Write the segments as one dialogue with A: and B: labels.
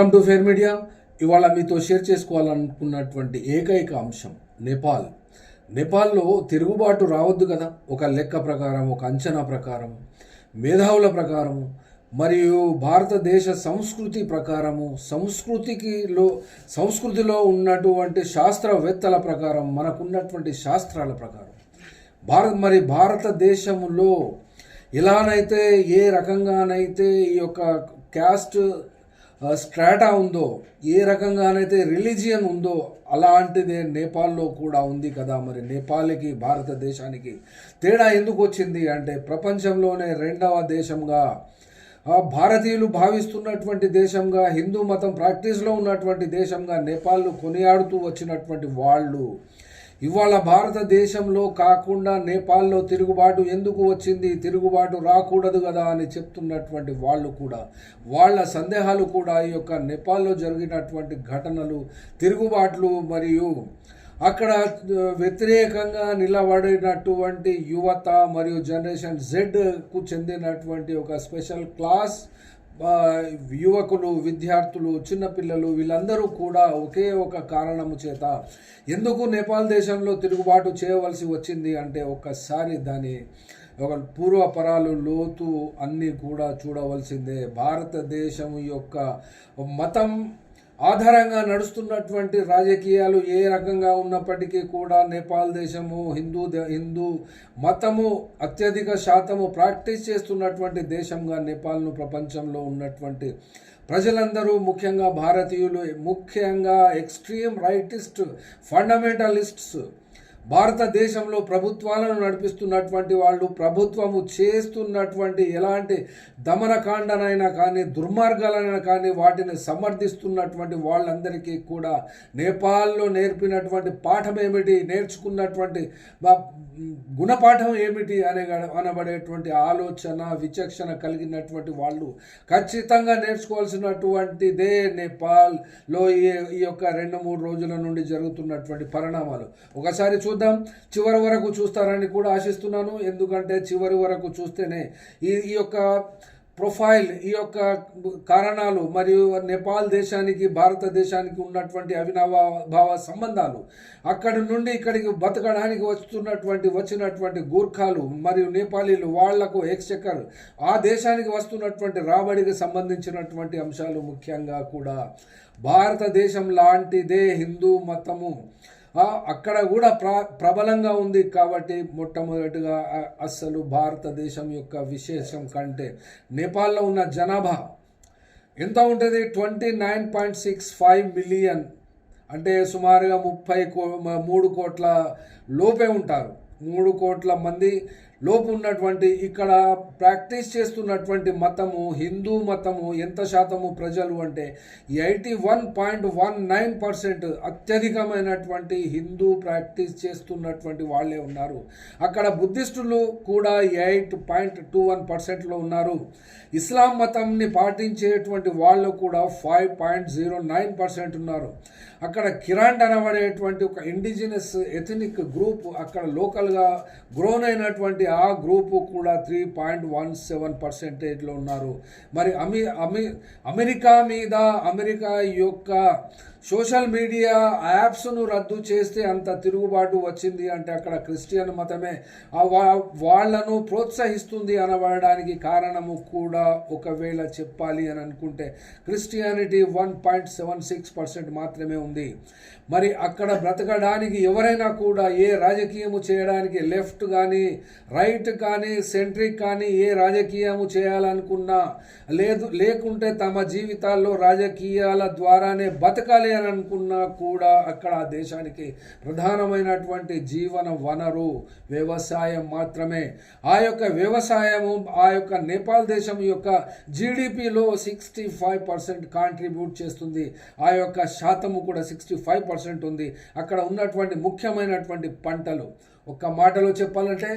A: Welcome to fair media. ఇవాళ మీతో share చేసుకోవాలనుకున్నటువంటి ఏకైక అంశం నేపాల్. నేపాల్లో తిరుగుబాటు రావద్దు కదా. ఒక లెక్క ప్రకారం ఒక అంచనా ప్రకారం మేధావుల ప్రకారం మరియు భారతదేశ సంస్కృతి ప్రకారము సంస్కృతికిలో సంస్కృతిలో ఉన్నటువంటి శాస్త్రవేత్తల ప్రకారం మనకున్నటువంటి శాస్త్రాల ప్రకారం. భారత్ మరి భారతదేశంలో ఎలానైతే ఏ రకంగానైతే ఈ యొక్క క్యాస్ట్ స్ట్రాటా ఉందో ఏ రకంగానైతే రిలీజియన్ ఉందో అలాంటిదే నేపాల్లో కూడా ఉంది కదా మరి. నేపాల్కి భారతదేశానికి తేడా ఎందుకు వచ్చింది అంటే ప్రపంచంలోనే రెండవ దేశంగా భారతీయులు భావిస్తున్నటువంటి దేశంగా హిందూ మతం ప్రాక్టీస్లో ఉన్నటువంటి దేశంగా నేపాల్ను కొనియాడుతూ వచ్చినటువంటి వాళ్ళు ఇవాళ భారతదేశంలో కాకుండా నేపాల్లో తిరుగుబాటు ఎందుకు వచ్చింది? తిరుగుబాటు రాకూడదు కదా అని చెప్తున్నటువంటి వాళ్ళు కూడా వాళ్ళ సందేహాలు కూడా ఈ యొక్క నేపాల్లో జరిగినటువంటి ఘటనలు తిరుగుబాట్లు మరియు అక్కడ వ్యతిరేకంగా నిలబడినటువంటి యువత మరియు జనరేషన్ జెడ్కు చెందినటువంటి ఒక స్పెషల్ క్లాస్ యువకులు విద్యార్థులు చిన్నపిల్లలు వీళ్ళందరూ కూడా ఒకే ఒక కారణము చేత ఎందుకు నేపాల్ దేశంలో తిరుగుబాటు చేయవలసి వచ్చింది అంటే ఒక్కసారి దాని ఒక పూర్వపరాలు లోతు అన్నీ కూడా చూడవలసిందే. భారతదేశం యొక్క మతం ఆధారంగా నడుస్తున్నటువంటి రాజకీయాలు ఏ రకంగా ఉన్నప్పటికీ కూడా నేపాల్ దేశము హిందూ దే- హిందూ మతము అత్యధిక శాతము ప్రాక్టీస్ చేస్తున్నటువంటి దేశంగా నేపాల్ను ప్రపంచంలో ఉన్నటువంటి ప్రజలందరూ ముఖ్యంగా భారతీయులు ముఖ్యంగా ఎక్స్ట్రీమ్ రైటిస్ట్ ఫండమెంటలిస్ట్స్ భారతదేశంలో ప్రభుత్వాలను నడిపిస్తున్నటువంటి వాళ్ళు ప్రభుత్వము చేస్తున్నటువంటి ఎలాంటి దమనకాండనైనా కానీ దుర్మార్గాలైనా కానీ వాటిని సమర్థిస్తున్నటువంటి వాళ్ళందరికీ కూడా నేపాల్లో నేర్పినటువంటి పాఠం ఏమిటి నేర్చుకున్నటువంటి గుణపాఠం ఏమిటి అనే అనబడేటువంటి ఆలోచన విచక్షణ కలిగినటువంటి వాళ్ళు ఖచ్చితంగా నేర్చుకోవాల్సినటువంటిదే నేపాల్లో ఈ ఈ యొక్క రెండు మూడు రోజుల నుండి జరుగుతున్నటువంటి పరిణామాలు. ఒకసారి చూద్దాం. చివరి వరకు చూస్తారని కూడా ఆశిస్తున్నాను. ఎందుకంటే చివరి వరకు చూస్తేనే ఈ ఈ యొక్క ప్రొఫైల్ ఈ యొక్క కారణాలు మరియు నేపాల్ దేశానికి భారతదేశానికి ఉన్నటువంటి అవినాభావ సంబంధాలు అక్కడి నుండి ఇక్కడికి బతకడానికి వస్తున్నటువంటి వచ్చినటువంటి గూర్ఖాలు మరియు నేపాలీలు వాళ్ళకు ఎక్స్చెకర్ ఆ దేశానికి వస్తున్నటువంటి రాబడికి సంబంధించినటువంటి అంశాలు ముఖ్యంగా కూడా భారతదేశం లాంటిదే హిందూ మతము. అక్కడ కూడా ప్ర ప్రబలంగా ఉంది కాబట్టి మొట్టమొదటిగా అస్సలు భారతదేశం యొక్క విశేషం కంటే నేపాల్లో ఉన్న జనాభా ఎంత ఉంటుంది? Twenty nine point six five million. అంటే సుమారుగా ముప్పై కో మూడు కోట్ల లోపే ఉంటారు. మూడు కోట్ల మంది లోపు ఉన్నటువంటి ఇక్కడ ప్రాక్టీస్ చేస్తున్నటువంటి మతము హిందూ మతము ఎంత శాతము ప్రజలు అంటే eighty one point one nine percent అత్యధికమైనటువంటి హిందూ ప్రాక్టీస్ చేస్తున్నటువంటి వాళ్ళే ఉన్నారు. అక్కడ బుద్ధిస్టులు కూడా ఎయిట్ పాయింట్ టూ వన్ పర్సెంట్లో ఉన్నారు. ఇస్లాం మతంని పాటించేటువంటి వాళ్ళు కూడా five point zero nine percent ఉన్నారు. అక్కడ కిరాండ్ అనబడేటువంటి ఒక ఇండిజినస్ ఎథనిక్ గ్రూప్ అక్కడ లోకల్గా గ్రోన్ అయినటువంటి ఆ గ్రూపు కూడా త్రీ పాయింట్ వన్ సెవెన్ పర్సెంటేజ్లో ఉన్నారు. మరి అమె అమె అమెరికా మీద అమెరికా యొక్క సోషల్ మీడియా యాప్స్ను రద్దు చేస్తే అంత తిరుగుబాటు వచ్చింది అంటే అక్కడ క్రిస్టియన్ మతమే. వాళ్ళను వా- వాళ్ళను ప్రోత్సహిస్తుంది అనబడడానికి కారణము కూడా ఒకవేళ చెప్పాలి అని అనుకుంటే Christianity one point seven six percent మాత్రమే ఉంది. మరి అక్కడ బ్రతకడానికి ఎవరైనా కూడా ఏ రాజకీయము చేయడానికి లెఫ్ట్ కానీ రైట్ కానీ సెంట్రిక్ కానీ ఏ రాజకీయము చేయాలనుకున్నా లేదు లేకుంటే తమ జీవితాల్లో రాజకీయాల ద్వారానే బతకాలి అని అనుకున్నా కూడా అక్కడ ఆ దేశానికి ప్రధానమైనటువంటి జీవన వనరు వ్యవసాయం మాత్రమే. ఆ యొక్క వ్యవసాయము ఆ యొక్క నేపాల్ దేశం యొక్క జీడిపిలో సిక్స్టీ ఫైవ్ పర్సెంట్ కాంట్రిబ్యూట్ చేస్తుంది. ఆ యొక్క శాతము కూడా సిక్స్టీ ఫైవ్ పర్సెంట్ ఉంది. అక్కడ ఉన్నటువంటి ముఖ్యమైనటువంటి పంటలు. ఒక్క మాటలో చెప్పాలంటే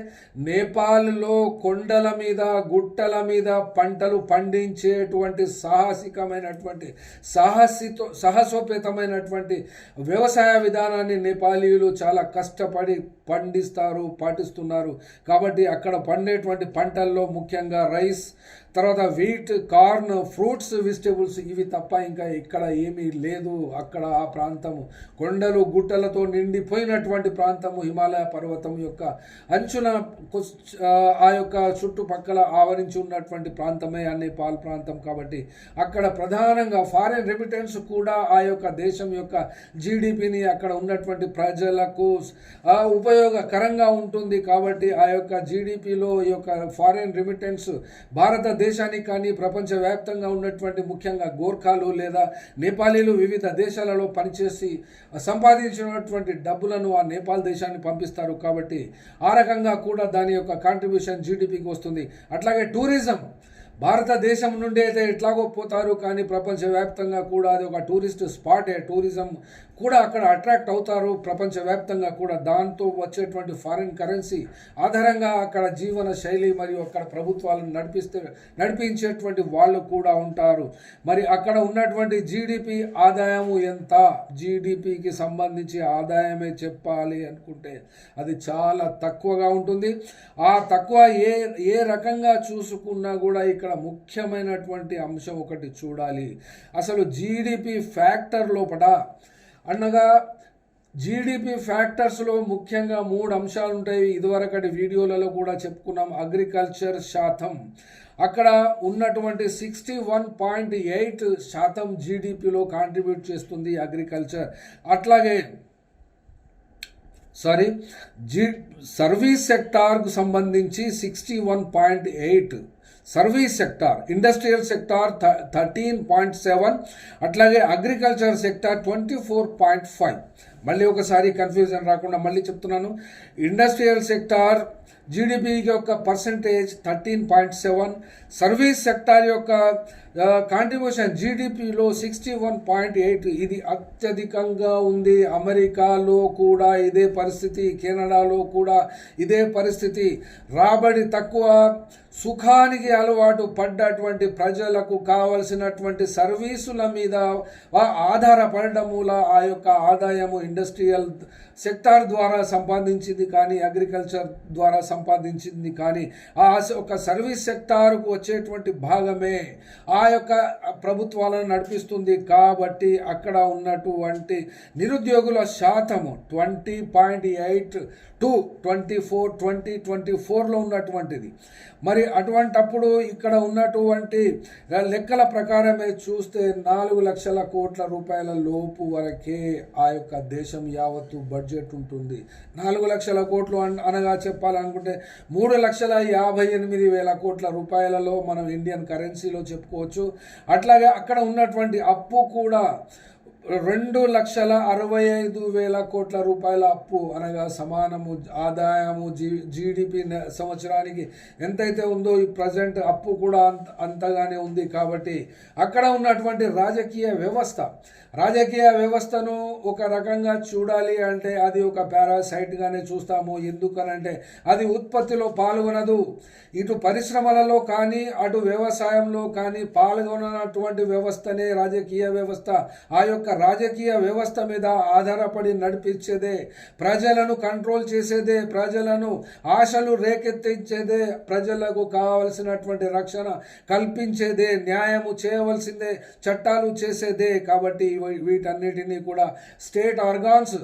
A: నేపాల్లో కొండల మీద గుట్టల మీద పంటలు పండించేటువంటి సాహసికమైనటువంటి సాహసితో సాహసోపేతమైనటువంటి వ్యవసాయ విధానాన్ని నేపాలీయులు చాలా కష్టపడి పండిస్తారు పాటిస్తున్నారు. కాబట్టి అక్కడ పండేటువంటి పంటల్లో ముఖ్యంగా రైస్ తర్వాత వీట్ కార్న్ ఫ్రూట్స్ వెజిటేబుల్స్ ఇవి తప్ప ఇంకా ఇక్కడ ఏమీ లేదు. అక్కడ ఆ ప్రాంతము కొండలు గుట్టలతో నిండిపోయినటువంటి ప్రాంతము హిమాలయ పర్వతం యొక్క అంచున ఆ, యొక్క చుట్టుపక్కల ఆవరించి ఉన్నటువంటి ప్రాంతమే అనే పాల్ ప్రాంతం కాబట్టి అక్కడ ప్రధానంగా ఫారిన్ రెమిటెన్స్ కూడా ఆ యొక్క దేశం యొక్క జీడిపిని అక్కడ ఉన్నటువంటి ప్రజలకు ఉపయోగకరంగా ఉంటుంది కాబట్టి ఆ యొక్క జీడిపిలో ఈ యొక్క ఫారిన్ రెమిటెన్స్ దేశానికి కానీ ప్రపంచవ్యాప్తంగా ఉన్నటువంటి ముఖ్యంగా గోర్ఖాలు లేదా నేపాలీలు వివిధ దేశాలలో పనిచేసి సంపాదించినటువంటి డబ్బులను ఆ నేపాల్ దేశాన్ని పంపిస్తారు. కాబట్టి ఆ రకంగా కూడా దాని యొక్క కాంట్రిబ్యూషన్ జీడిపికి వస్తుంది. అట్లాగే టూరిజం భారతదేశం నుండి అయితే ఎట్లాగో పోతారు కానీ ప్రపంచవ్యాప్తంగా కూడా అది ఒక టూరిస్ట్ స్పాటే టూరిజం కూడా అక్కడ అట్రాక్ట్ అవుతారు. ప్రపంచవ్యాప్తంగా కూడా దాంతో వచ్చేటువంటి ఫారిన్ కరెన్సీ ఆధారంగా అక్కడ జీవన శైలి మరియు అక్కడ ప్రభుత్వాలను నడిపిస్తే నడిపించేటువంటి వాళ్ళు కూడా ఉంటారు. మరి అక్కడ ఉన్నటువంటి జీడిపి ఆదాయము ఎంత? జీడిపికి సంబంధించి ఆదాయమే చెప్పాలి అనుకుంటే అది చాలా తక్కువగా ఉంటుంది. ఆ తక్కువ ఏ ఏ రకంగా చూసుకున్నా కూడా ఇక్కడ ఇక్కడ ముఖ్యమైనటువంటి అంశం ఒకటి చూడాలి. అసలు జీడిపి ఫ్యాక్టర్ లోపల అనగా జీడిపి ఫ్యాక్టర్స్లో ముఖ్యంగా మూడు అంశాలు ఉంటాయి. ఇదివరకటి వీడియోలలో కూడా చెప్పుకున్నాం అగ్రికల్చర్ శాతం. అక్కడ ఉన్నటువంటి సిక్స్టీ వన్ పాయింట్ ఎయిట్ శాతం జీడిపిలో కాంట్రిబ్యూట్ చేస్తుంది అగ్రికల్చర్ అట్లాగే సారీ జీ సర్వీస్ సెక్టార్కు సంబంధించి sixty one point eight service sector industrial sector thirteen point seven అట్లాగే agriculture sector twenty four point five. మళ్ళీ ఒకసారి కన్ఫ్యూజన్ రాకుండా మళ్ళీ చెప్తున్నాను. ఇండస్ట్రియల్ సెక్టార్ జీడిపి యొక్క percentage thirteen point seven. Service sector యొక్క కాంట్రిబ్యూషన్ జీడిపిలో సిక్స్టీ వన్ పాయింట్ ఎయిట్. ఇది అత్యధికంగా ఉంది. అమెరికాలో కూడా ఇదే పరిస్థితి కెనడాలో కూడా ఇదే పరిస్థితి. రాబడి తక్కువ. సుఖానికి అలవాటు పడ్డటువంటి ప్రజలకు కావలసినటువంటి సర్వీసుల మీద వా- ఆధారపడడం మూల ఆ యొక్క ఆదాయము ఇండస్ట్రియల్ సెక్టార్ ద్వారా సంపాదించింది కానీ అగ్రికల్చర్ ద్వారా సంపాదించింది కానీ ఆ ఒక సర్వీస్ సెక్టార్కు వచ్చేటువంటి భాగమే ఆ యొక్క ప్రభుత్వాలను నడిపిస్తుంది. కాబట్టి అక్కడ ఉన్నటువంటి నిరుద్యోగుల శాతము twenty point eight two twenty four twenty twenty ఫోర్లో ఉన్నటువంటిది. మరి అటువంటప్పుడు ఇక్కడ ఉన్నటువంటి లెక్కల ప్రకారమే చూస్తే నాలుగు లక్షల కోట్ల రూపాయల లోపు వరకే ఆ యొక్క దేశం యావత్తు బడ్జెట్ ఉంటుంది. నాలుగు లక్షల కోట్లు అనగా చెప్పాలనుకుంటే మూడు లక్షల యాభై ఎనిమిది వేల కోట్ల రూపాయలలో మనం ఇండియన్ కరెన్సీలో చెప్పుకోవచ్చు. అట్లాగే అక్కడ ఉన్నటువంటి అప్పు కూడా రెండు లక్షల అరవై ఐదు వేల కోట్ల రూపాయల అప్పు అనగా సమానము ఆదాయము జీ జీడిపి సంవత్సరానికి ఎంతైతే ఉందో ఈ ప్రజెంట్ అప్పు కూడా అంత అంతగానే ఉంది కాబట్టి అక్కడ ఉన్నటువంటి రాజకీయ వ్యవస్థ రాజకీయ వ్యవస్థను ఒక రకంగా చూడాలి అంటే అది ఒక పారాసైట్గానే చూస్తాము. ఎందుకనంటే అది ఉత్పత్తిలో పాల్గొనదు. ఇటు పరిశ్రమలలో కానీ అటు వ్యవసాయంలో కానీ పాల్గొననటువంటి వ్యవస్థనే రాజకీయ వ్యవస్థ. ఆ యొక్క రాజకీయ వ్యవస్థ మీద ఆధారపడి నడిపించేదే ప్రజలను కంట్రోల్ చేసేదే ప్రజలను ఆశలు రేకెత్తించేదే ప్రజలకు కావలసినటువంటి రక్షణ కల్పించేదే న్యాయము చేయవలసిందే చట్టాలు చేసేదే. కాబట్టి వీటన్నిటినీ కూడా స్టేట్ ఆర్గాన్స్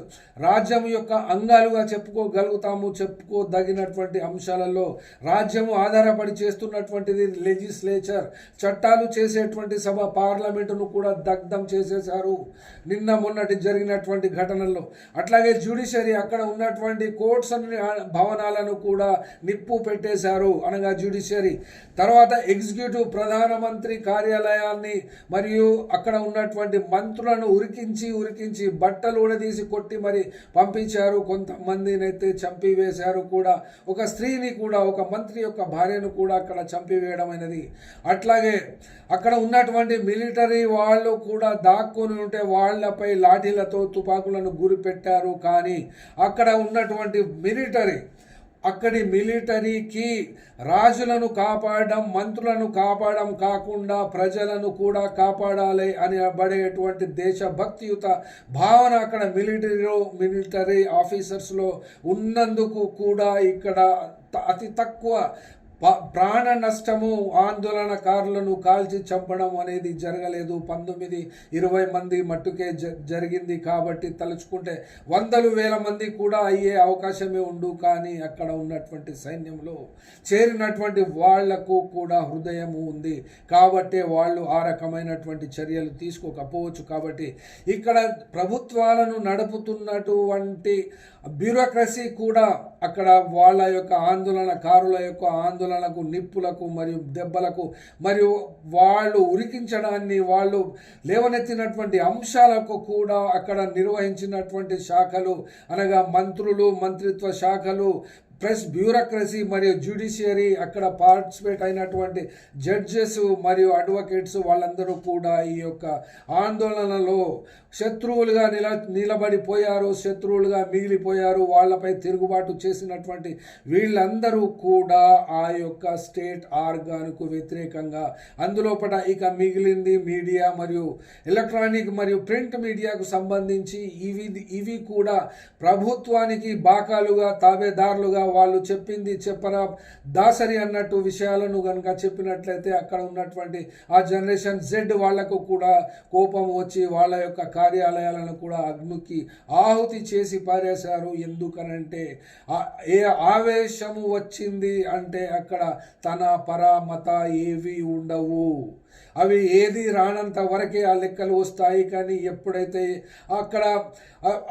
A: రాజ్యం యొక్క అంగాలుగా చెప్పుకోగలుగుతాము చెప్పుకోదగినటువంటి అంశాలలో రాజ్యము ఆధారపడి చేస్తున్నటువంటిది లెజిస్లేచర్ చట్టాలు చేసేటువంటి సభ పార్లమెంటును కూడా దగ్ధం చేసేశారు. నిన్న మొన్నటి జరిగినటువంటి ఘటనల్లో. అట్లాగే జ్యుడిషరీ అక్కడ ఉన్నటువంటి కోర్ట్స్ అన్ని భవనాలను కూడా నిప్పు పెట్టేశారు అనగా జ్యుడిషరీ తర్వాత ఎగ్జిక్యూటివ్ ప్రధానమంత్రి కార్యాలయాన్ని మరియు అక్కడ ఉన్నటువంటి మంత్రులను ఉరికించి ఉరికించి బట్టలు తీసి కొట్టి మరి పంపించారు. కొంతమందిని అయితే చంపివేశారు కూడా. ఒక స్త్రీని కూడా ఒక మంత్రి యొక్క భార్యను కూడా అక్కడ చంపివేయడం అనేది అట్లాగే అక్కడ ఉన్నటువంటి మిలిటరీ వాళ్ళు కూడా దాక్కుని ఉంటే వాళ్ళపై లాఠీలతో తుపాకులను గురిపెట్టారు. కానీ అక్కడ ఉన్నటువంటి మిలిటరీ అక్కడి మిలిటరీకి రాజులను కాపాడడం మంత్రులను కాపాడడం కాకుండా ప్రజలను కూడా కాపాడాలి అని పడేటువంటి దేశభక్తియుత భావన అక్కడ మిలిటరీలో మిలిటరీ ఆఫీసర్స్లో ఉన్నందుకు కూడా ఇక్కడ అతి తక్కువ ప్రాణ నష్టము ఆందోళనకారులను కాల్చి చంపడం అనేది జరగలేదు. పంతొమ్మిది ఇరవై మంది మట్టుకే జ- జరిగింది కాబట్టి తలుచుకుంటే వందలు వేల మంది కూడా అయ్యే అవకాశమే ఉండు. కానీ అక్కడ ఉన్నటువంటి సైన్యంలో చేరినటువంటి వాళ్ళకు కూడా హృదయము ఉంది. కాబట్టే వాళ్ళు ఆ రకమైనటువంటి చర్యలు తీసుకోకపోవచ్చు. కాబట్టి ఇక్కడ ప్రభుత్వాలను నడుపుతున్నటువంటి బ్యూరోక్రసీ కూడా అక్కడ వాళ్ళ యొక్క ఆందోళనకారుల యొక్క ఆందోళనకు నిప్పులకు మరియు దెబ్బలకు మరియు వాళ్ళు ఉరికించడాన్ని వాళ్ళు లేవనెత్తినటువంటి అంశాలకు కూడా అక్కడ నిర్వహించినటువంటి శాఖలు అనగా మంత్రులు మంత్రిత్వ శాఖలు ప్లస్ బ్యూరోక్రసీ మరియు జ్యుడిషియరీ అక్కడ పార్టిసిపేట్ అయినటువంటి జడ్జెస్ మరియు అడ్వకేట్స్ వాళ్ళందరూ కూడా ఈ యొక్క ఆందోళనలో శత్రువులుగా నిల నిలబడిపోయారు శత్రువులుగా మిగిలిపోయారు వాళ్ళపై తిరుగుబాటు చేసినటువంటి వీళ్ళందరూ కూడా ఆ యొక్క స్టేట్ ఆర్గాన్కు వ్యతిరేకంగా అందులోపట ఇక మిగిలింది మీడియా మరియు ఎలక్ట్రానిక్ మరియు ప్రింట్ మీడియాకు సంబంధించి ఇవి ఇవి కూడా ప్రభుత్వానికి బాకాలుగా తాబేదారులుగా వాళ్ళు చెప్పింది చెప్పరా దాసరి అన్నట్టు విషయాలను కనుక చెప్పినట్లయితే అక్కడ ఉన్నటువంటి ఆ జనరేషన్ జెడ్ వాళ్ళకు కూడా కోపం వచ్చి వాళ్ళ యొక్క కార్యాలయాలను కూడా అగ్నికి ఆహుతి చేసి పారేశారు. ఎందుకనంటే ఏ ఆవేశము వచ్చింది అంటే అక్కడ తన పరామత ఏవి ఉండవు. అవి ఏది రానంత వరకే ఆ లెక్కలు వస్తాయి. కానీ ఎప్పుడైతే అక్కడ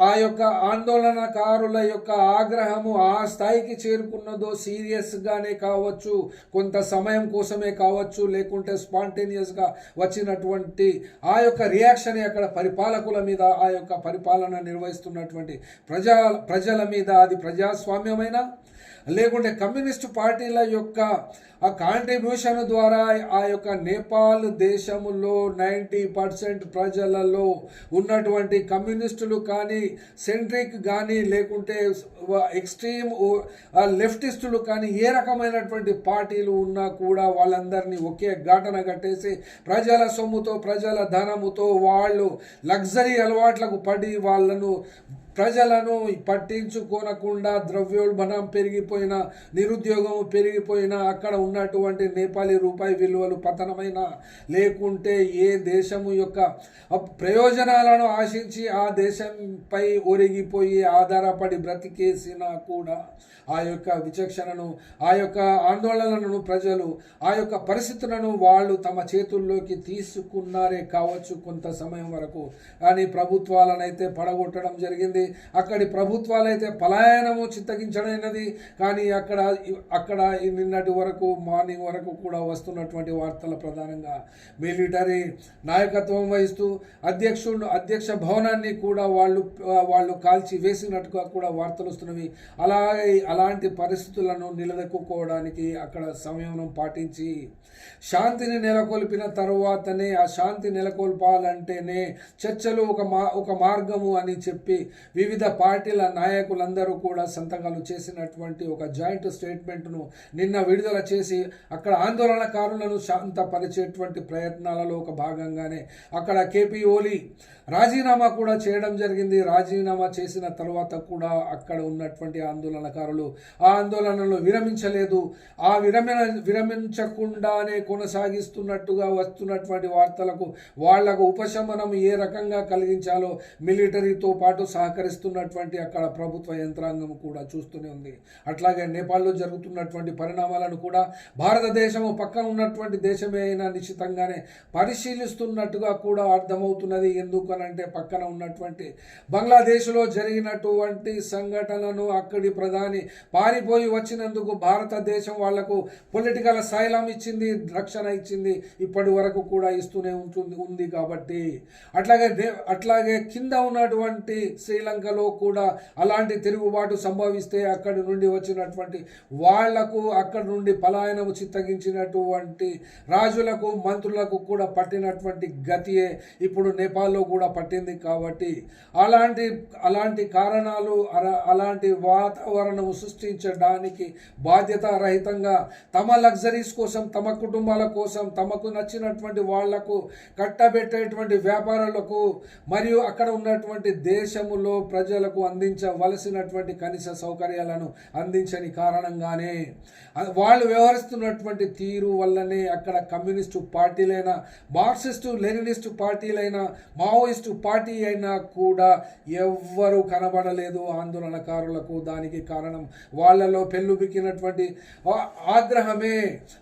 A: ఆ- యొక్క ఆందోళనకారుల యొక్క ఆగ్రహము ఆ స్థాయికి చేరుకున్నదో సీరియస్గానే కావచ్చు కొంత సమయం కోసమే కావచ్చు లేకుంటే స్పాంటేనియస్గా వచ్చినటువంటి ఆ యొక్క రియాక్షన్ అక్కడ పరిపాలకుల మీద ఆ యొక్క పరిపాలన నిర్వహిస్తున్నటువంటి ప్రజా ప్రజల మీద అది ప్రజాస్వామ్యమైన లేకుంటే కమ్యూనిస్ట్ పార్టీల యొక్క ఆ కాంట్రిబ్యూషన్ ద్వారా ఆ యొక్క నేపాల్ దేశంలో నైంటీ పర్సెంట్ ప్రజలలో ఉన్నటువంటి కమ్యూనిస్టులు కానీ సెంట్రిక్ కానీ లేకుంటే ఎక్స్ట్రీమ్ లెఫ్టిస్టులు కానీ ఏ రకమైనటువంటి పార్టీలు ఉన్నా కూడా వాళ్ళందరినీ ఒకే ఘాటన కట్టేసి ప్రజల సొమ్ముతో ప్రజల ధనముతో వాళ్ళు లగ్జరీ అలవాట్లకు పడి వాళ్ళను ప్రజలను పట్టించుకోనకుండా ద్రవ్యోల్బణం పెరిగిపోయిన నిరుద్యోగం పెరిగిపోయిన అక్కడ ఉన్నటువంటి నేపాలీ రూపాయి విలువలు పతనమైన లేకుంటే ఏ దేశము యొక్క ప్రయోజనాలను ఆశించి ఆ దేశంపై ఒరిగిపోయి ఆధారపడి బ్రతికేసినా కూడా ఆ యొక్క విచక్షణను ఆ యొక్క ఆందోళనలను ప్రజలు ఆ యొక్క పరిస్థితులను వాళ్ళు తమ చేతుల్లోకి తీసుకున్నారే కావచ్చు కొంత సమయం వరకు. కానీ ప్రభుత్వాలనైతే పడగొట్టడం జరిగింది. అక్కడి ప్రభుత్వాలైతే పలాయనము చిత్తగించడైనది కానీ అక్కడ అక్కడ నిన్నటి వరకు మార్నింగ్ వరకు కూడా వస్తున్నటువంటి వార్తల ప్రధానంగా మిలిటరీ నాయకత్వం వహిస్తూ అధ్యక్షుడు అధ్యక్ష భవనాన్ని కూడా వాళ్ళు వాళ్ళు కాల్చి వేసినట్టుగా కూడా వార్తలు వస్తున్నవి. అలాగే అలాంటి పరిస్థితులను నిలదొక్కుకోవడానికి అక్కడ సంయమనం పాటించి శాంతిని నెలకొల్పిన తరువాతనే ఆ శాంతి నెలకొల్పాలంటేనే చర్చలు ఒక మా ఒక మార్గము అని చెప్పి వివిధ పార్టీల నాయకులందరూ కూడా సంతకాలు చేసినటువంటి ఒక జాయింట్ స్టేట్మెంట్ను నిన్న విడుదల చేసి అక్కడ ఆందోళనకారులను శాంతపరిచేటువంటి ప్రయత్నాలలో ఒక భాగంగానే అక్కడ కేపీ ఓలీ రాజీనామా కూడా చేయడం జరిగింది. రాజీనామా చేసిన తర్వాత కూడా అక్కడ ఉన్నటువంటి ఆందోళనకారులు ఆ ఆందోళనలు విరమించలేదు. ఆ విరమణ విరమించకుండానే కొనసాగిస్తున్నట్టుగా వస్తున్నటువంటి వార్తలకు వాళ్ళకు ఉపశమనం ఏ రకంగా కలిగించాలో మిలిటరీతో పాటు సహకరిస్తున్నటువంటి అక్కడ ప్రభుత్వ యంత్రాంగం కూడా చూస్తూనే ఉంది. అట్లాగే నేపాల్లో జరుగుతున్నటువంటి పరిణామాలను కూడా భారతదేశము పక్కన ఉన్నటువంటి దేశమే అయినా నిశ్చితంగానే పరిశీలిస్తున్నట్టుగా కూడా అర్థమవుతున్నది. ఎందుకనంటే పక్కన ఉన్నటువంటి బంగ్లాదేశ్లో జరిగినటువంటి సంఘటనను అక్కడి ప్రధాని పారిపోయి వచ్చినందుకు భారతదేశం వాళ్ళకు పొలిటికల్ సైలం ఇచ్చింది రక్షణ ఇచ్చింది. ఇప్పటి వరకు కూడా ఇస్తూనే ఉంటుంది ఉంది కాబట్టి. అట్లాగే దే అట్లాగే కింద ఉన్నటువంటి శ్రీలంకలో కూడా అలాంటి తిరుగుబాటు సంభవిస్తే అక్కడి నుండి వచ్చినటువంటి వాళ్ళకు అక్కడి నుండి పలాయనము చిత్తగించినటువంటి రాజులకు మంత్రులకు కూడా పట్టినటువంటి గతియే ఇప్పుడు నేపాల్లో కూడా పట్టింది కాబట్టి అలాంటి అలాంటి కారణాలు అలా- అలాంటి వాతావరణం సృష్టించడానికి బాధ్యత రహితంగా తమ లగ్జరీస్ కోసం తమ కుటుంబాల కోసం తమకు నచ్చినటువంటి వాళ్ళకు కట్టబెట్టేటువంటి వ్యాపారాలకు మరియు అక్కడ ఉన్నటువంటి దేశములో ప్రజలకు అందించవలసినటువంటి కనీస సౌకర్యాలను అందించని కారణంగానే వాళ్ళు వ్యవహరిస్తున్నటువంటి తీరు వల్లనే అక్కడ కమ్యూనిస్టు పార్టీలైనా మార్క్సిస్టు లెనినిస్టు పార్టీలైనా మావోయిస్టు పార్టీ అయినా కూడా ఎవ్వరూ కనబడలేదు ఆందోళనకారులకు. దానికి కారణం వాళ్ళలో పెళ్ళుబిక్కినటువంటి బిక్కినటువంటి ఆగ్రహమే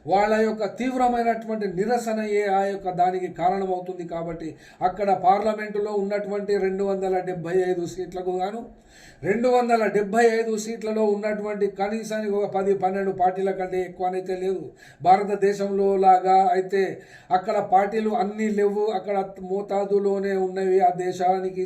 A: వాళ్ళ యొక్క తీవ్రమైనటువంటి నిరసనయే ఆ యొక్క దానికి కారణమవుతుంది కాబట్టి అక్కడ పార్లమెంటులో ఉన్నటువంటి రెండు వందల డెబ్బై ఐదు ఇట్లకు గాను రెండు వందల డెబ్బై ఐదు సీట్లలో ఉన్నటువంటి కనీసానికి ఒక పది పన్నెండు పార్టీల కంటే ఎక్కువనైతే లేదు. భారతదేశంలో లాగా అయితే అక్కడ పార్టీలు అన్నీ లేవు. అక్కడ మోతాదులోనే ఉన్నవి. ఆ దేశానికి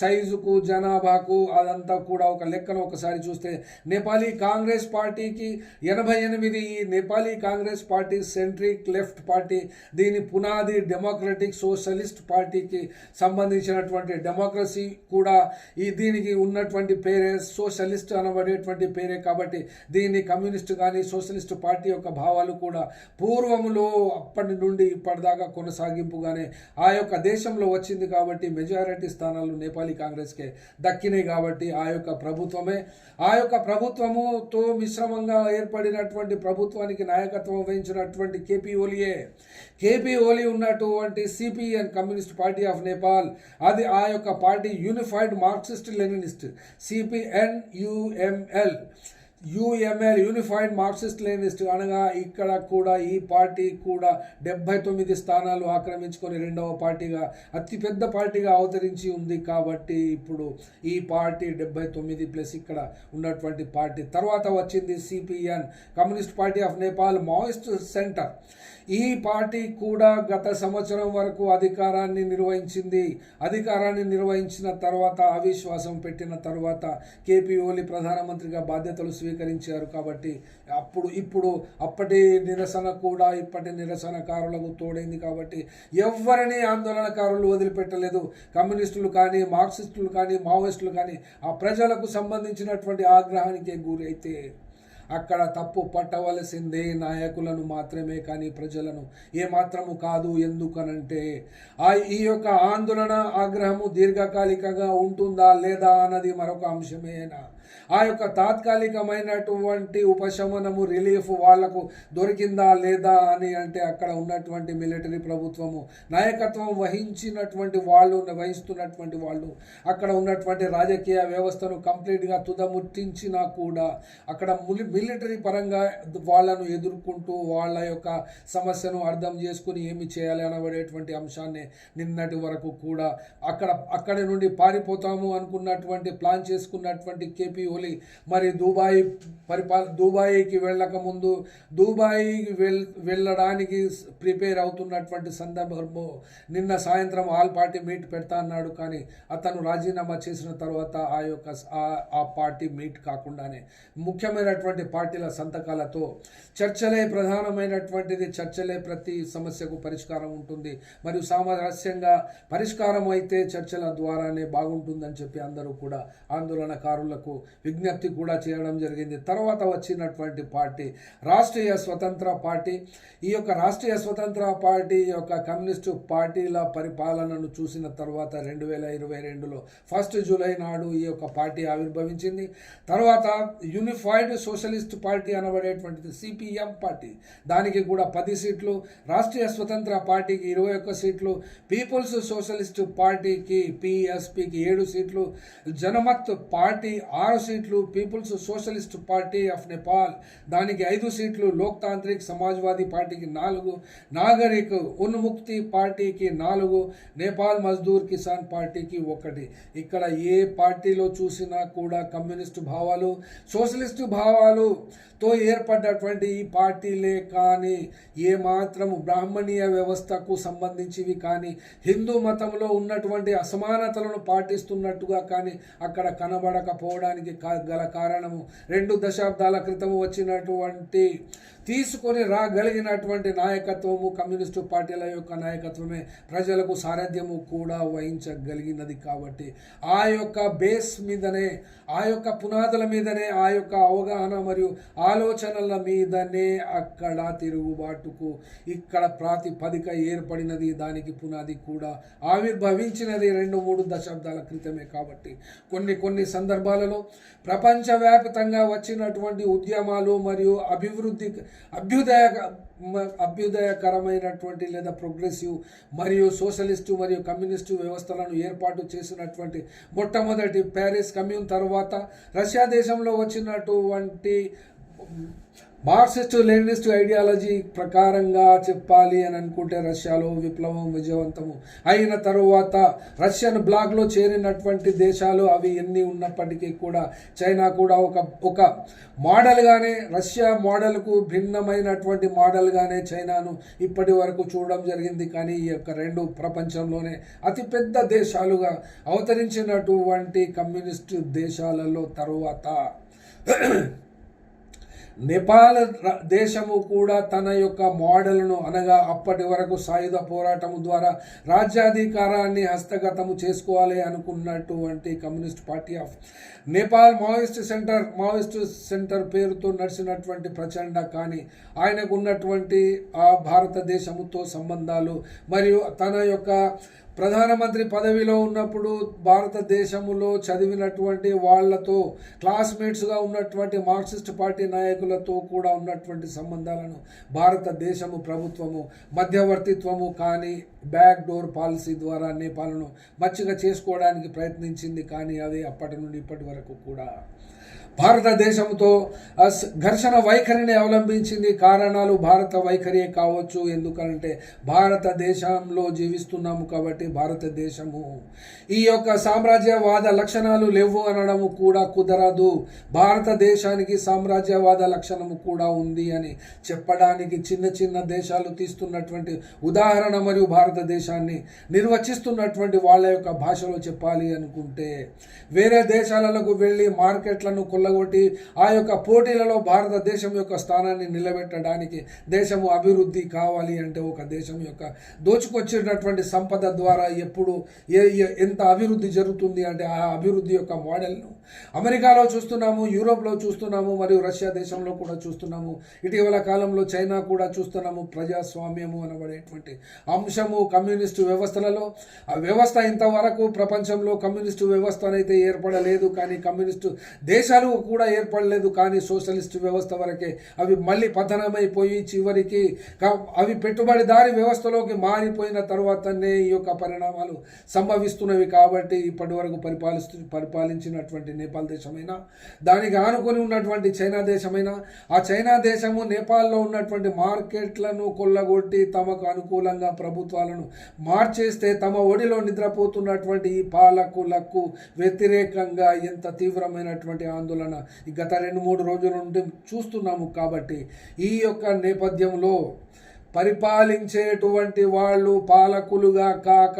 A: సైజుకు జనాభాకు అదంతా కూడా ఒక లెక్కను ఒకసారి చూస్తే నేపాలీ కాంగ్రెస్ పార్టీకి ఎనభై ఎనిమిది ఈ Nepali Congress party centric left party దీని పునాది డెమోక్రటిక్ సోషలిస్ట్ పార్టీకి సంబంధించినటువంటి డెమోక్రసీ కూడా ఈ దీనికి ఉన్నటువంటి పేరే సోషలిస్ట్ అనబడేటువంటి పేరే కాబట్టి దీన్ని కమ్యూనిస్ట్ కానీ సోషలిస్ట్ పార్టీ యొక్క భావాలు కూడా పూర్వములో అప్పటి నుండి ఇప్పటిదాకా కొనసాగింపుగానే ఆ యొక్క దేశంలో వచ్చింది కాబట్టి మెజారిటీ స్థానాలు నేపాలీ కాంగ్రెస్కే దక్కినాయి కాబట్టి ఆ యొక్క ప్రభుత్వమే. ఆ యొక్క ప్రభుత్వముతో మిశ్రమంగా ఏర్పడినటువంటి ప్రభుత్వానికి నాయకత్వం వహించినటువంటి కేపీ ఓలియే. కేపీ ఓలీ ఉన్నటువంటి CPN communist party of Nepal. అది ఆ యొక్క party unified Marxist Leninist. CPN UML UML unified Marxist Leninist అనగా ఇక్కడ కూడా ఈ పార్టీ కూడా డెబ్బై తొమ్మిది స్థానాలు ఆక్రమించుకొని రెండవ పార్టీగా అతిపెద్ద పార్టీగా అవతరించి ఉంది కాబట్టి ఇప్పుడు ఈ పార్టీ డెబ్బై తొమ్మిది ప్లస్ ఇక్కడ ఉన్నటువంటి పార్టీ. తర్వాత వచ్చింది CPN communist party of Nepal Maoist centre ఈ పార్టీ కూడా గత సంవత్సరం వరకు అధికారాన్ని నిర్వహించింది. అధికారాన్ని నిర్వహించిన తర్వాత అవిశ్వాసం పెట్టిన తర్వాత కేపీ ఓలి ప్రధానమంత్రిగా బాధ్యతలు స్వీకరించారు కాబట్టి అప్పుడు ఇప్పుడు అప్పటి నిరసన కూడా ఇప్పటి నిరసనకారులకు తోడైంది కాబట్టి ఎవరిని ఆందోళనకారులు వదిలిపెట్టలేదు. కమ్యూనిస్టులు కానీ మార్క్సిస్టులు కానీ మావోయిస్టులు కానీ ఆ ప్రజలకు సంబంధించినటువంటి ఆగ్రహానికి గురైతే అక్కడ తప్పు పట్టవలసిందే నాయకులను మాత్రమే కానీ ప్రజలను. ఏమాత్రము కాదు ఎందుకనంటే ఆ ఈ యొక్క ఆందోళన ఆగ్రహము దీర్ఘకాలికంగా ఉంటుందా లేదా అన్నది మరొక అంశమేనా? ఆ యొక్క తాత్కాలికమైనటువంటి ఉపశమనము రిలీఫ్ వాళ్ళకు దొరికిందా లేదా అని అంటే అక్కడ ఉన్నటువంటి మిలిటరీ ప్రభుత్వము నాయకత్వం వహించినటువంటి వాళ్ళు వహిస్తున్నటువంటి వాళ్ళు అక్కడ ఉన్నటువంటి రాజకీయ వ్యవస్థను కంప్లీట్గా తుదముట్టించినా కూడా అక్కడ మిలిటరీ పరంగా వాళ్ళను ఎదుర్కొంటూ వాళ్ళ యొక్క సమస్యను అర్థం చేసుకుని ఏమి చేయాలి అనబడేటువంటి అంశాన్ని నిన్నటి వరకు కూడా అక్కడ అక్కడి నుండి పారిపోతాము అనుకున్నటువంటి ప్లాన్ చేసుకున్నటువంటి కేపీ ఓలీ మరి దుబాయ్ పరిపాల దుబాయ్కి వెళ్ళకముందు దుబాయ్కి వెల్ వెళ్ళడానికి ప్రిపేర్ అవుతున్నటువంటి సందర్భంలో నిన్న సాయంత్రం ఆల్ పార్టీ మీట్ పెడతా అన్నాడు. కానీ అతను రాజీనామా చేసిన తర్వాత ఆ యొక్క ఆ- ఆ పార్టీ మీట్ కాకుండానే ముఖ్యమైనటువంటి పార్టీల సంతకాలతో చర్చలే ప్రధానమైనటువంటిది. చర్చలే ప్రతి సమస్యకు పరిష్కారం ఉంటుంది. మరియు సామరస్యంగా పరిష్కారం అయితే చర్చల ద్వారానే బాగుంటుందని చెప్పి అందరూ కూడా ఆందోళనకారులకు విజ్ఞప్తి కూడా చేయడం జరిగింది. తర్వాత వచ్చినటువంటి పార్టీ రాష్ట్రీయ స్వతంత్ర పార్టీ. ఈ యొక్క రాష్ట్రీయ స్వతంత్ర పార్టీ యొక్క కమ్యూనిస్టు పార్టీల పరిపాలనను చూసిన తర్వాత రెండు వేల ఇరవై రెండులో ఫస్ట్ జూలై నాడు ఈ యొక్క పార్టీ ఆవిర్భవించింది. తర్వాత యూనిఫైడ్ సోషలిస్ట్ పార్టీ అనబడేటువంటిది సిపిఎం పార్టీ. దానికి కూడా పది సీట్లు. రాష్ట్రీయ స్వతంత్ర పార్టీకి ఇరవై ఒక్క సీట్లు. పీపుల్స్ సోషలిస్ట్ పార్టీకి పిఎస్పికి ఏడు సీట్లు. జనమత్ పార్టీ ఆరు సీట్లు people's socialist party of Nepal దానికి ఐదు సీట్లు లోక్తాంత్రిక్ సమాజ్వాదీ పార్టీకి నాలుగు నాగరిక్ ఉన్ముక్తి పార్టీకి నాలుగు నేపాల్ మజ్దూర్ కిసాన్ పార్టీకి ఒకటి. ఇక్కడ ఏ పార్టీలో చూసినా కూడా కమ్యూనిస్టు భావాలు సోషలిస్టు తో ఏర్పడ్డటువంటి ఈ పార్టీలే కానీ ఏ మాత్రము బ్రాహ్మణీయ వ్యవస్థకు సంబంధించివి కానీ హిందూ మతంలో ఉన్నటువంటి అసమానతలను పాటిస్తున్నట్టుగా కానీ అక్కడ కనబడకపోవడానికి గల కారణము రెండు దశాబ్దాల క్రితం వచ్చినటువంటి తీసుకొని రాగలిగినటువంటి నాయకత్వము కమ్యూనిస్టు పార్టీల యొక్క నాయకత్వమే ప్రజలకు సారథ్యము కూడా వహించగలిగినది కాబట్టి ఆ యొక్క బేస్ మీదనే ఆ యొక్క పునాదుల మీదనే ఆ యొక్క అవగాహన మరియు ఆలోచనల మీదనే అక్కడ తిరుగుబాటుకు ఇక్కడ ప్రాతిపదిక ఏర్పడినది దానికి పునాది కూడా ఆవిర్భవించినది రెండు మూడు దశాబ్దాల క్రితమే కాబట్టి. కొన్ని కొన్ని సందర్భాలలో ప్రపంచవ్యాప్తంగా వచ్చినటువంటి ఉద్యమాలు మరియు అభివృద్ధి అభ్యుదయ అభ్యుదయకరమైనటువంటి లేదా ప్రోగ్రెసివ్ మరియు సోషలిస్టు మరియు కమ్యూనిస్టు వ్యవస్థలను ఏర్పాటు చేసినటువంటి మొట్టమొదటి ప్యారిస్ కమ్యూన్ తర్వాత రష్యా దేశంలో వచ్చినటువంటి మార్క్సిస్ట్ లెనినిస్ట్ ఐడియాలజీ ప్రకారంగా చెప్పాలి అని అనుకుంటే రష్యాలో విప్లవం విజయవంతము అయిన తరువాత రష్యన్ బ్లాక్లో చేరినటువంటి దేశాలు అవి ఎన్ని ఉన్నప్పటికీ కూడా చైనా కూడా ఒక ఒక మోడల్గానే రష్యా మోడల్కు భిన్నమైనటువంటి మోడల్గానే చైనాను ఇప్పటి వరకు చూడడం జరిగింది. కానీ ఈ యొక్క రెండు ప్రపంచంలోనే అతిపెద్ద దేశాలుగా అవతరించినటువంటి కమ్యూనిస్టు దేశాలలో తరువాత నేపాల్ దేశము కూడా తన యొక్క మోడల్ను అనగా అప్పటి వరకు సాయుధ పోరాటం ద్వారా రాజ్యాధికారాన్ని హస్తగతము చేసుకోవాలి అనుకున్నటువంటి communist party of Nepal Maoist centre Maoist centre పేరుతో నడిచినటువంటి ప్రచండ కానీ ఆయనకు ఉన్నటువంటి ఆ భారతదేశముతో సంబంధాలు మరియు తన యొక్క ప్రధానమంత్రి పదవిలో ఉన్నప్పుడు భారతదేశంలో చదివినటువంటి వాళ్ళతో క్లాస్మేట్స్గా ఉన్నటువంటి మార్క్సిస్ట్ పార్టీ నాయకులతో కూడా ఉన్నటువంటి సంబంధాలను భారతదేశము ప్రభుత్వము మధ్యవర్తిత్వము కానీ బ్యాక్ డోర్ పాలసీ ద్వారా నేపాలను మచ్చిగా చేసుకోవడానికి ప్రయత్నించింది. కానీ అది అప్పటి నుండి ఇప్పటి వరకు కూడా భారతదేశంతో ఘర్షణ వైఖరిని అవలంబించింది కారణాలు భారత వైఖరియే కావచ్చు. ఎందుకంటే భారతదేశంలో జీవిస్తున్నాము కాబట్టి భారతదేశము. ఈ యొక్క సామ్రాజ్యవాద లక్షణాలు లేవు అనడము కూడా కుదరదు. భారతదేశానికి సామ్రాజ్యవాద లక్షణము కూడా ఉంది అని చెప్పడానికి చిన్న చిన్న దేశాలు తీస్తున్నటువంటి ఉదాహరణ మరియు భారతదేశాన్ని నిర్వచిస్తున్నటువంటి వాళ్ళ యొక్క భాషలో చెప్పాలి అనుకుంటే వేరే దేశాలకు వెళ్ళి మార్కెట్లను కొల్లగొట్టి ఆ యొక్క పోటీలలో భారతదేశం యొక్క స్థానాన్ని నిలబెట్టడానికి దేశము అభివృద్ధి కావాలి అంటే ఒక దేశం యొక్క దోచుకొచ్చినటువంటి సంపద ద్వారా ఎప్పుడు ఏ ఏ- ఎంత అభివృద్ధి జరుగుతుంది అంటే ఆ అభివృద్ధి యొక్క మోడల్ను. అమెరికాలో చూస్తున్నాము యూరోప్లో చూస్తున్నాము మరియు రష్యా దేశంలో కూడా చూస్తున్నాము. ఇటీవల కాలంలో చైనా కూడా చూస్తున్నాము ప్రజాస్వామ్యము అనబడేటువంటి అంశము కమ్యూనిస్టు వ్యవస్థలలో. ఆ వ్యవస్థ ఇంతవరకు ప్రపంచంలో కమ్యూనిస్టు వ్యవస్థ అయితే ఏర్పడలేదు కానీ కమ్యూనిస్టు దేశాలు కూడా ఏర్పడలేదు. కానీ సోషలిస్ట్ వ్యవస్థ వరకే అవి మళ్ళీ పతనమైపోయి చివరికి అవి పెట్టుబడిదారి వ్యవస్థలోకి మారిపోయిన తర్వాతనే ఈ యొక్క పరిణామాలు సంభవిస్తున్నవి కాబట్టి ఇప్పటి వరకు పరిపాలిస్తు పరిపాలించినటువంటి నేపాల్ దేశమైనా దానికి ఆనుకొని ఉన్నటువంటి చైనా దేశమైనా ఆ చైనా దేశము నేపాల్లో ఉన్నటువంటి మార్కెట్లను కొల్లగొట్టి తమకు అనుకూలంగా ప్రభుత్వాలను మార్చేస్తే తమ ఒడిలో నిద్రపోతున్నటువంటి ఈ పాలకులకు వ్యతిరేకంగా ఎంత తీవ్రమైనటువంటి ఆందోళన ఈ గత రెండు మూడు రోజుల నుండి చూస్తున్నాము కాబట్టి ఈ యొక్క నేపథ్యంలో పరిపాలించేటువంటి వాళ్ళు పాలకులుగా కాక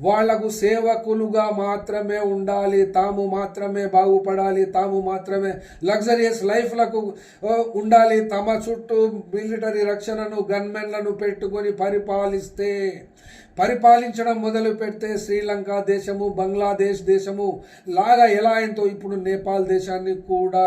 A: వాళ్ళకు సేవకులుగా మాత్రమే ఉండాలి. తాము మాత్రమే బాగుపడాలి. తాము మాత్రమే లగ్జరియస్ లైఫ్లకు ఉండాలి. తమ చుట్టూ మిలిటరీ రక్షణను గన్మెన్లను పెట్టుకొని పరిపాలిస్తే పరిపాలించడం మొదలు పెడితే శ్రీలంక దేశము బంగ్లాదేశ్ దేశము లాగా ఎలా అయిందో ఇప్పుడు నేపాల్ దేశాన్ని కూడా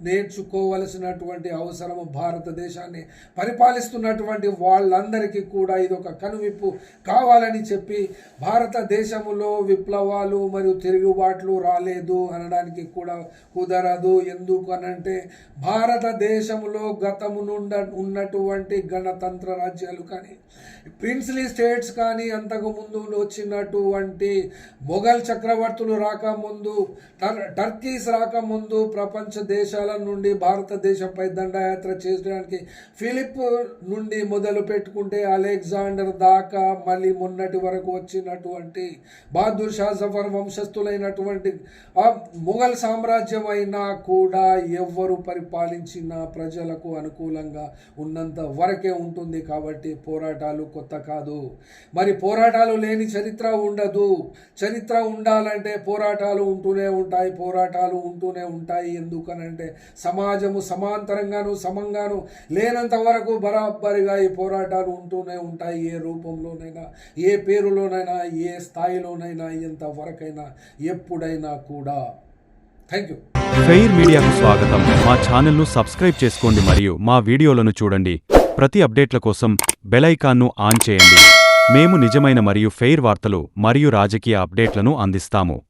A: నేర్చుకోవలసినటువంటి అవసరము భారతదేశాన్ని పరిపాలిస్తున్నటువంటి వాళ్ళందరికీ కూడా ఇది ఒక కనువిప్పు కావాలని చెప్పి భారతదేశంలో విప్లవాలు మరియు తిరుగుబాట్లు రాలేదు అనడానికి కూడా కుదరదు. ఎందుకు అనంటే భారతదేశంలో గతము నుండ ఉన్నటువంటి గణతంత్ర రాజ్యాలు కానీ ప్రిన్స్లీ స్టేట్స్ కానీ అంతకు ముందు వచ్చినటువంటి మొఘల్ చక్రవర్తులు రాకముందు టర్ టర్కీస్ రాకముందు ప్రపంచ దేశాల నుండి భారతదేశంపై దండయాత్ర చేయడానికి ఫిలిప్ నుండి మొదలు పెట్టుకుంటే అలెగ్జాండర్ దాకా మళ్ళీ మొన్నటి వరకు వచ్చినటువంటి బహదూర్ షా జఫర్ వంశస్థులైనటువంటి మొఘల్ సామ్రాజ్యం అయినా కూడా ఎవ్వరు పరిపాలించిన ప్రజలకు అనుకూలంగా ఉన్నంత వరకే ఉంటుంది కాబట్టి పోరాటాలు కొత్త కాదు. మరి పోరాటాలు లేని చరిత్ర ఉండదు. చరిత్ర ఉండాలంటే పోరాటాలు ఉంటూనే ఉంటాయి పోరాటాలు ఉంటూనే ఉంటాయి. ఎందుకనంటే సమాజము సమాంతరంగాను సమంగాను లేనంత వరకు బరాబరిగా ఈ పోరాటాలు ఉంటూనే ఉంటాయి. ఏ రూపంలోనైనా ఏ పేరులోనైనా ఏ స్థాయిలోనైనా ఎంతవరకైనా ఎప్పుడైనా కూడా. థ్యాంక్ యూ
B: ఫెయిర్ మీడియాకు స్వాగతం. మా ఛానల్ను సబ్స్క్రైబ్ చేసుకోండి మరియు మా వీడియోలను చూడండి. ప్రతి అప్డేట్ల కోసం బెలైకాన్ను ఆన్ చేయండి. మేము నిజమైన మరియు ఫెయిర్ వార్తలు మరియు రాజకీయ అప్డేట్లను అందిస్తాము.